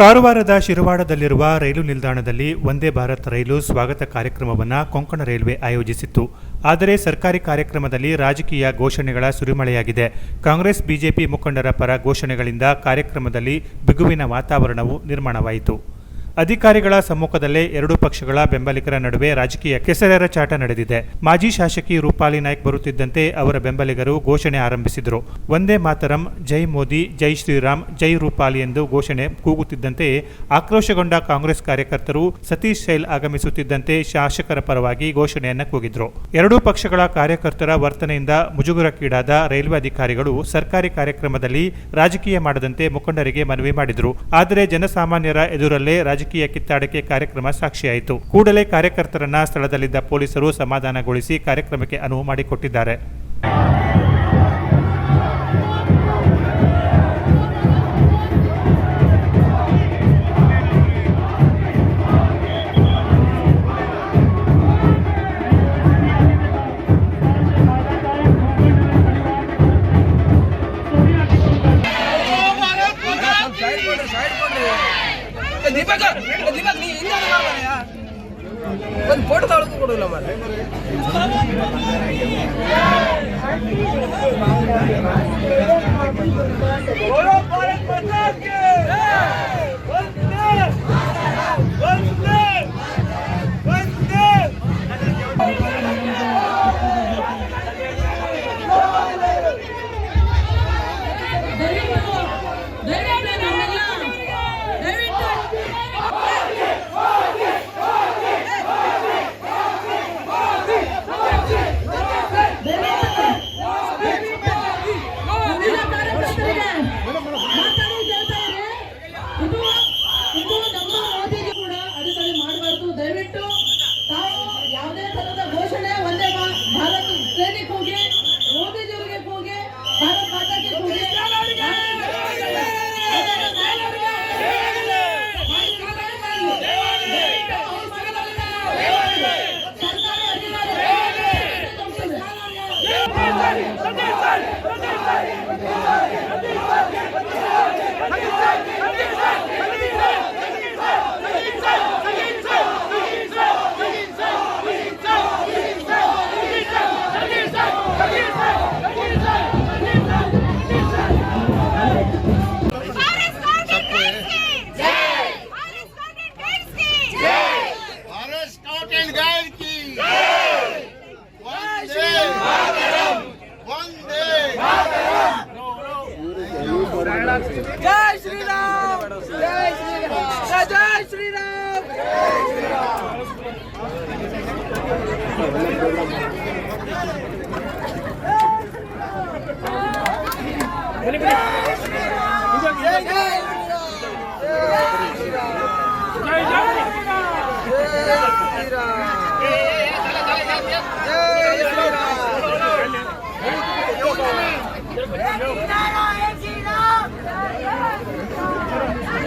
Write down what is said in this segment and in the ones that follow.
ಕಾರವಾರದ ಶಿರವಾಡದಲ್ಲಿರುವ ರೈಲು ನಿಲ್ದಾಣದಲ್ಲಿ ವಂದೇ ಭಾರತ್ ರೈಲು ಸ್ವಾಗತ ಕಾರ್ಯಕ್ರಮವನ್ನು ಕೊಂಕಣ ರೈಲ್ವೆ ಆಯೋಜಿಸಿತ್ತು. ಆದರೆ ಸರ್ಕಾರಿ ಕಾರ್ಯಕ್ರಮದಲ್ಲಿ ರಾಜಕೀಯ ಘೋಷಣೆಗಳ ಸುರಿಮಳೆಯಾಗಿದೆ. ಕಾಂಗ್ರೆಸ್, ಬಿಜೆಪಿ ಮುಖಂಡರ ಪರ ಘೋಷಣೆಗಳಿಂದ ಕಾರ್ಯಕ್ರಮದಲ್ಲಿ ಬಿಗುವಿನ ವಾತಾವರಣವು ನಿರ್ಮಾಣವಾಯಿತು. ಅಧಿಕಾರಿಗಳ ಸಮ್ಮುಖದಲ್ಲೇ ಎರಡು ಪಕ್ಷಗಳ ಬೆಂಬಲಿಗರ ನಡುವೆ ರಾಜಕೀಯ ಕೆಸರೆರ ಚಾಟ ನಡೆದಿದೆ. ಮಾಜಿ ಶಾಸಕಿ ರೂಪಾಲಿ ನಾಯ್ಕ್ ಬರುತ್ತಿದ್ದಂತೆ ಅವರ ಬೆಂಬಲಿಗರು ಘೋಷಣೆ ಆರಂಭಿಸಿದರು. ಒಂದೇ ಮಾತರಂ, ಜೈ ಮೋದಿ, ಜೈ ಶ್ರೀರಾಮ್, ಜೈ ರೂಪಾಲಿ ಎಂದು ಘೋಷಣೆ ಕೂಗುತ್ತಿದ್ದಂತೆ ಆಕ್ರೋಶಗೊಂಡ ಕಾಂಗ್ರೆಸ್ ಕಾರ್ಯಕರ್ತರು ಸತೀಶ್ ಶೈಲ್ ಆಗಮಿಸುತ್ತಿದ್ದಂತೆ ಶಾಸಕರ ಪರವಾಗಿ ಘೋಷಣೆಯನ್ನು ಕೂಗಿದ್ರು. ಎರಡೂ ಪಕ್ಷಗಳ ಕಾರ್ಯಕರ್ತರ ವರ್ತನೆಯಿಂದ ಮುಜುಗರಕ್ಕೀಡಾದ ರೈಲ್ವೆ ಅಧಿಕಾರಿಗಳು ಸರ್ಕಾರಿ ಕಾರ್ಯಕ್ರಮದಲ್ಲಿ ರಾಜಕೀಯ ಮಾಡದಂತೆ ಮುಖಂಡರಿಗೆ ಮನವಿ ಮಾಡಿದರು. ಆದರೆ ಜನಸಾಮಾನ್ಯರ ಎದುರಲ್ಲೇ ರಾಜಕೀಯ ಕಿತ್ತಾಟಕ್ಕೆ ಕಾರ್ಯಕ್ರಮ ಸಾಕ್ಷಿಯಾಯಿತು. ಕೂಡಲೇ ಕಾರ್ಯಕರ್ತರನ್ನ ಸ್ಥಳದಲ್ಲಿದ್ದ ಪೊಲೀಸರು ಸಮಾಧಾನಗೊಳಿಸಿ ಕಾರ್ಯಕ್ರಮಕ್ಕೆ ಅನುವು ಮಾಡಿಕೊಟ್ಟಿದ್ದಾರೆ. கொஞ்சம் போட்டு தவளுக்கு கொடுக்கல மாதிரி Thank you.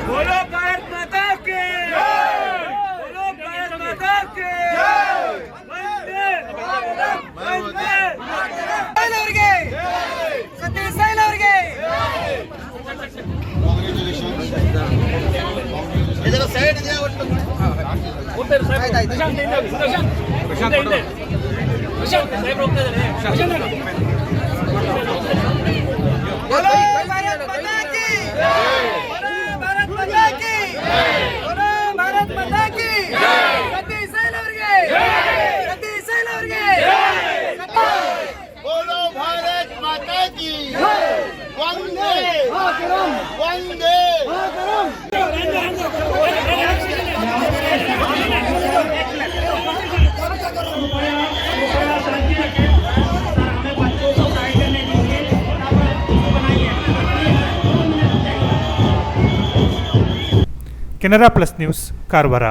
बोलो भारत माता की बोलो भारत माता की बोलो भारत माता की ಕೆನರಾ ಪ್ಲಸ್ ನ್ಯೂಸ್ ಕಾರವಾರ